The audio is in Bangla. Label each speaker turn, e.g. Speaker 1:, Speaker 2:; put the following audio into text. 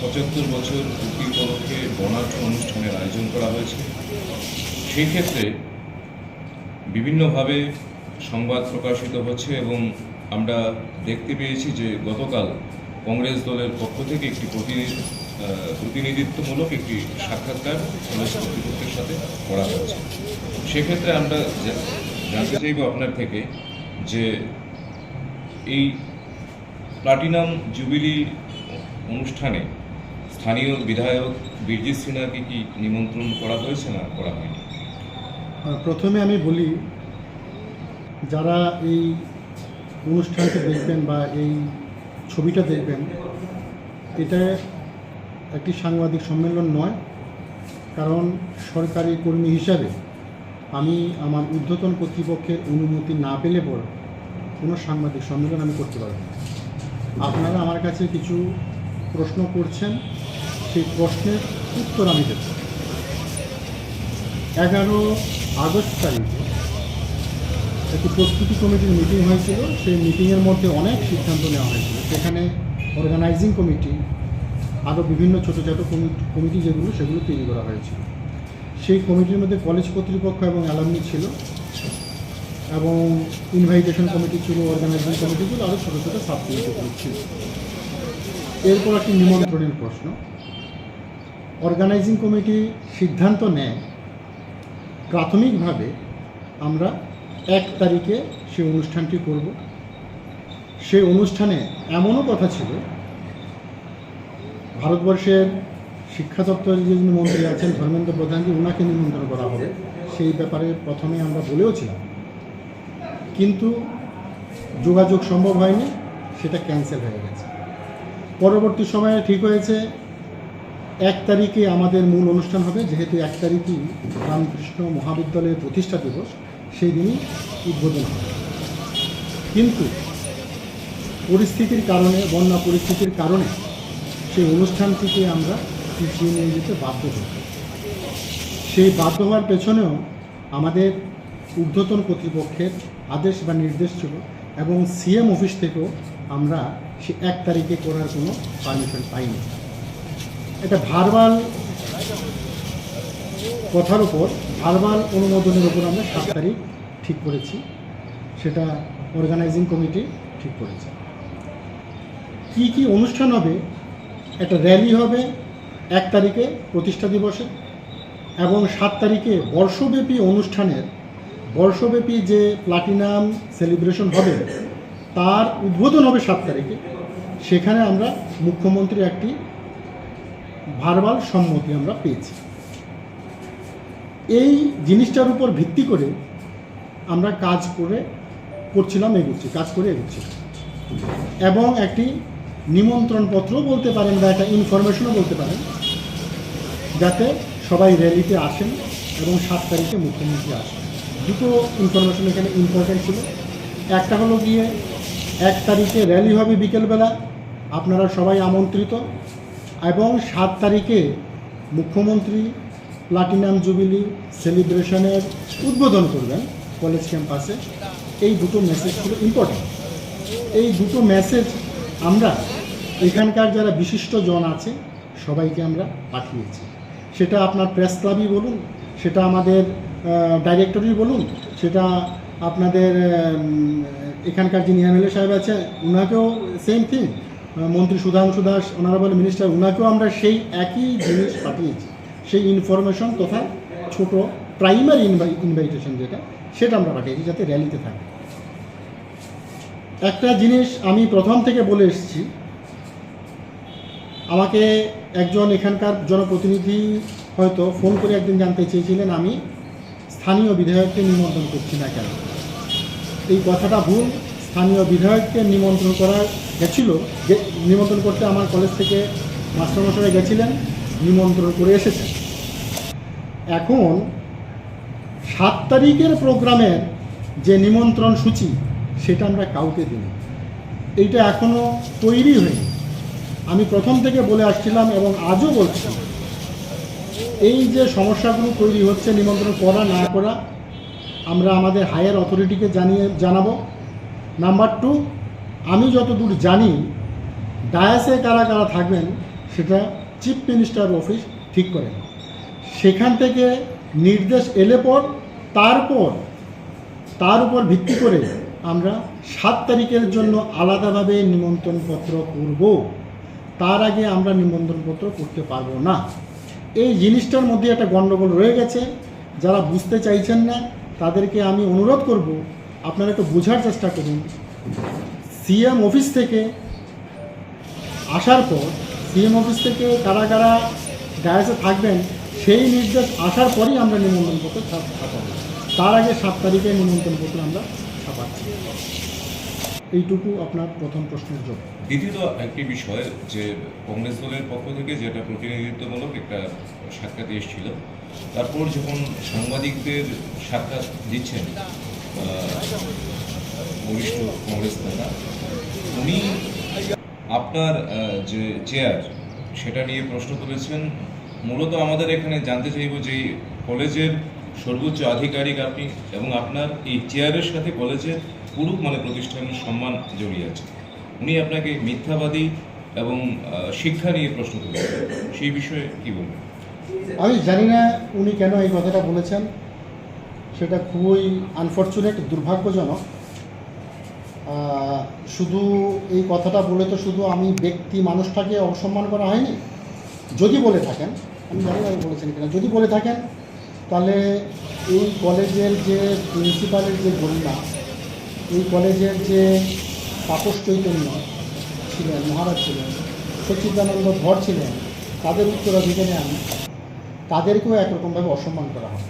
Speaker 1: পঁচাত্তর বছর পূর্তি উপলক্ষে বর্ণাঢ্য অনুষ্ঠানের আয়োজন করা হয়েছে। সেই ক্ষেত্রে বিভিন্নভাবে সংবাদ প্রকাশিত হচ্ছে এবং আমরা দেখতে পেয়েছি যে গতকাল কংগ্রেস দলের পক্ষ থেকে একটি প্রতিনিধি প্রতিনিধিত্বমূলক একটি সাক্ষাৎকার কলেজ কর্তৃপক্ষের সাথে করা হয়েছে। সেক্ষেত্রে আমরা জানতে চাইব আপনার থেকে যে এই প্লাটিনাম জুবিলি অনুষ্ঠানে স্থানীয় বিধায়ক বীরজিৎ সিনহাকে কি নিমন্ত্রণ করা হয়েছে না করা হয়নি?
Speaker 2: আহ, প্রথমে আমি বলি যারা এই অনুষ্ঠানটা দেখবেন বা এই ছবিটা দেখবেন এটা একটি সাংবাদিক সম্মেলন নয় কারণ সরকারি কর্মী হিসাবে আমি আমার ঊর্ধ্বতন কর্তৃপক্ষের অনুমতি না পেলে পর কোনো সাংবাদিক সম্মেলন আমি করতে পারব না। আপনারা আমার কাছে কিছু প্রশ্ন করছেন সেই প্রশ্নের উত্তর আমি দেব। এগারো আগস্ট তারিখে একটি প্রস্তুতি কমিটির মিটিং হয়েছিল। সেই মিটিংয়ের মধ্যে অনেক সিদ্ধান্ত নেওয়া হয়েছিল। সেখানে অর্গানাইজিং কমিটি আরও বিভিন্ন ছোটো ছোটো কমিটি যেগুলো, সেগুলো তৈরি করা হয়েছিল। সেই কমিটির মধ্যে কলেজ কর্তৃপক্ষ এবং অ্যালামনি ছিল এবং ইনভাইটেশন কমিটি ছিল অর্গানাইজিং কমিটি ছিল আরও ছোটো ছোটো সাব ছিল। এরপর একটি নিমন্ত্রণের প্রশ্ন। অর্গানাইজিং কমিটি সিদ্ধান্ত নেয়, প্রাথমিকভাবে আমরা এক তারিখে সে অনুষ্ঠানটি করব। সেই অনুষ্ঠানে এমনও কথা ছিল, ভারতবর্ষের শিক্ষা দপ্তরের যিনি মন্ত্রী আছেন, ধর্মেন্দ্র প্রধানজি ওনাকে নিমন্ত্রণ করা হবে। সেই ব্যাপারে প্রথমে আমরা বলেও ছিলাম। কিন্তু যোগাযোগ সম্ভব হয়নি, সেটা ক্যান্সেল হয়ে গেছে। পরবর্তী সময়ে ঠিক হয়েছে এক তারিখে আমাদের মূল অনুষ্ঠান হবে, যেহেতু এক তারিখই রামকৃষ্ণ মহাবিদ্যালয়ের প্রতিষ্ঠা দিবস, সেই দিনই উদ্বোধন হবে। কিন্তু পরিস্থিতির কারণে, বন্যা পরিস্থিতির কারণে সেই অনুষ্ঠানটিকে আমরা পিছিয়ে নিয়ে যেতে বাধ্য হই। সেই বাধ্য হওয়ার পেছনেও আমাদের ঊর্ধ্বতন কর্তৃপক্ষের আদেশ বা নির্দেশ ছিল এবং সিএম অফিস থেকেও আমরা সে এক তারিখে করার কোনো পারমিশন পাইনি। এটা ভারবাল কথার উপর, ভারবাল অনুমোদনের উপর আমরা সাত তারিখ ঠিক করেছি। সেটা অর্গানাইজিং কমিটি ঠিক করেছে। কি কি অনুষ্ঠান হবে, একটা র্যালি হবে, এক তারিখে প্রতিষ্ঠা দিবসে এবং সাত তারিখে বর্ষব্যাপী অনুষ্ঠানের, বর্ষব্যাপী যে প্লাটিনাম সেলিব্রেশন হবে, তার উদ্বোধন হবে সাত তারিখে। সেখানে আমরা মুখ্যমন্ত্রী একটি ভারবাল সম্মতি আমরা পেয়েছি। এই জিনিসটার উপর ভিত্তি করে আমরা কাজ করে করছিলাম, এগুচ্ছি, কাজ করে এগুচ্ছি। এবং একটি নিমন্ত্রণ পত্র বলতে পারেন বা একটা ইনফরমেশনও বলতে পারেন, যাতে সবাই র্যালিতে আসেন এবং সাত তারিখে মুখ্যমন্ত্রী আসেন। দুটো ইনফরমেশন এখানে ইম্পর্টেন্ট ছিল। একটা হলো গিয়ে, এক তারিখে র্যালি হবে বিকেলবেলা। আপনারা সবাই আমন্ত্রিত। এবং সাত তারিখে মুখ্যমন্ত্রী প্লাটিনাম জুবিলি সেলিব্রেশনের উদ্বোধন করবেন কলেজ ক্যাম্পাসে। এই দুটো মেসেজ ছিল ইম্পর্টেন্ট এই দুটো মেসেজ আমরা এখানকার যারা বিশিষ্ট জন আছে, সবাইকে আমরা পাঠিয়েছি। সেটা আপনার প্রেস ক্লাবই বলুন, সেটা আমাদের ডাইরেক্টরই বলুন, সেটা আপনাদের এখানকার যিনি এমএলএ সাহেব আছে ওনাকেও সেম থিং মন্ত্রী সুধাংশু দাস অনারেবল মিনিস্টার ওনাকেও আমরা সেই একই জিনিস পাঠিয়েছি। সেই ইনফরমেশন তথা ছোট প্রাইমারি ইনভাইটেশন যেটা, সেটা আমরা পাঠিয়েছি যাতে র্যালিতে থাকে। একটা জিনিস আমি প্রথম থেকে বলে এসেছি, আমাকে একজন এখানকার জনপ্রতিনিধি হয়তো ফোন করে একদিন জানতে চেয়েছিলেন, আমি স্থানীয় বিধায়ককে নিমন্ত্রণ করছি না কেন? এই কথাটা ভুল। স্থানীয় বিধায়ককে নিমন্ত্রণ করা গেছিল। নিমন্ত্রণ করতে আমার কলেজ থেকে মাস্টারমশাই গেছিলেন, নিমন্ত্রণ করে এসেছেন এখন সাত তারিখের প্রোগ্রামের যে নিমন্ত্রণ সূচি, সেটা আমরা কাউকে দিই এইটা এখনও তৈরি হয়নি। আমি প্রথম থেকে বলে আসছিলাম এবং আজও বলছি, এই যে সমস্যাগুলো তৈরি হচ্ছে, নিমন্ত্রণ করা না করা, আমরা আমাদের হায়ার অথরিটিকে জানিয়ে, জানাব। নাম্বার টু আমি যতদূর জানি ডায়াসে কারা কারা থাকবেন, সেটা চিফ মিনিস্টার অফিস ঠিক করেন সেখান থেকে নির্দেশ এলে পর, তারপর, তার উপর ভিত্তি করে আমরা সাত তারিখের জন্য আলাদাভাবে নিমন্ত্রণপত্র করব। তার আগে আমরা নিমন্ত্রণপত্র করতে পারব না। এই জিনিসটার মধ্যে একটা গণ্ডগোল রয়ে গেছে। যারা বুঝতে চাইছেন না, তাদেরকে আমি অনুরোধ করব আপনারা একটু বোঝার চেষ্টা করুন। সিএম অফিস থেকে আসার পর সিএম অফিস থেকে কারা কারা ডায়াসে থাকবেন, সেই নির্দেশ আসার পরই আমরা নিমন্ত্রণপত্র ছাপ- ছাপাবো। তার আগে সাত তারিখে নিমন্ত্রণ নিমন্ত্রণপত্র আমরা ছাপাচ্ছি। এইটুকু আপনার প্রথম প্রশ্নের জন্য
Speaker 1: দ্বিতীয়ত একটি বিষয় যে কংগ্রেস দলের পক্ষ থেকে যেটা প্রতিনিধিত্বমূলক একটা সাক্ষাৎ এসেছিল, তারপর যখন সাংবাদিকদের সাক্ষাৎ দিচ্ছেন বরিষ্ঠ কংগ্রেস নেতা উনি আপনার যে চেয়ার সেটা নিয়ে প্রশ্ন তুলেছেন। মূলত আমাদের এখানে জানতে চাইব যে কলেজের সর্বোচ্চ আধিকারিক আপনি এবং আপনার এই চেয়ারের সাথে কলেজের পুরো মানে প্রতিষ্ঠানের সম্মান জড়িয়ে আছে। উনি আপনাকে মিথ্যাবাদী এবং শিক্ষা নিয়ে প্রশ্ন তুলেছেন। সেই বিষয়ে কি বলবেন?
Speaker 2: আমি জানি না উনি কেন এই কথাটা বলেছেন। সেটা খুবই আনফর্চুনেট দুর্ভাগ্যজনক। শুধু এই কথাটা বলে তো শুধু আমি ব্যক্তি মানুষটাকে অসম্মান করা হয়নি? যদি বলে থাকেন, আমি জানি উনি বলেছেন কিনা, যদি বলে থাকেন, তাহলে এই কলেজের যে প্রিন্সিপালের যে গরিমা এই কলেজের যে তাপস চৈতন্য ছিলেন, মহারাজ ছিলেন সচিদানন্দ ধর ছিলেন, তাদের উত্তরাধিকারে আমি, তাদেরকেও একরকমভাবে অসম্মান করা হয়।